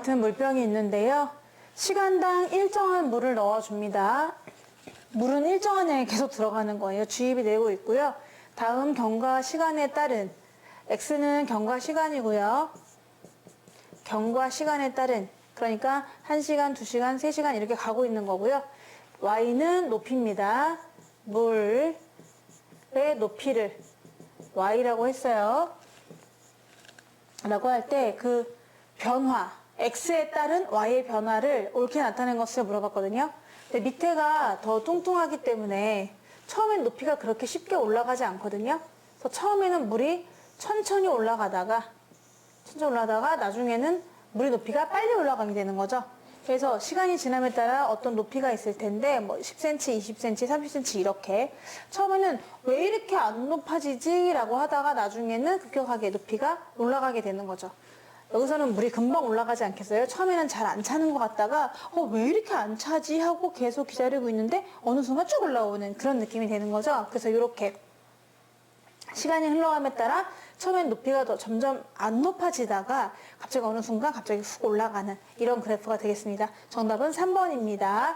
같은 물병이 있는데요. 시간당 일정한 물을 넣어줍니다. 물은 일정한 양이 계속 들어가는 거예요. 주입이 되고 있고요. 다음 경과 시간에 따른 X는 경과 시간이고요. 경과 시간에 따른 그러니까 1시간, 2시간, 3시간 이렇게 가고 있는 거고요. Y는 높이입니다. 물의 높이를 Y라고 했어요. 라고 할 때 그 변화, X에 따른 Y의 변화를 옳게 나타낸 것을 물어봤거든요. 근데 밑에가 더 뚱뚱하기 때문에 처음엔 높이가 그렇게 쉽게 올라가지 않거든요. 그래서 처음에는 물이 천천히 올라가다가 천천히 올라가다가 나중에는 물의 높이가 빨리 올라가게 되는 거죠. 그래서 시간이 지남에 따라 어떤 높이가 있을 텐데 뭐 10cm, 20cm, 30cm 이렇게 처음에는 왜 이렇게 안 높아지지? 라고 하다가 나중에는 급격하게 높이가 올라가게 되는 거죠. 여기서는 물이 금방 올라가지 않겠어요? 처음에는 잘 안 차는 것 같다가 어, 왜 이렇게 안 차지? 하고 계속 기다리고 있는데 어느 순간 쭉 올라오는 그런 느낌이 되는 거죠. 그래서 이렇게 시간이 흘러감에 따라 처음엔 높이가 더 점점 안 높아지다가 갑자기 어느 순간 갑자기 훅 올라가는 이런 그래프가 되겠습니다. 정답은 3번입니다.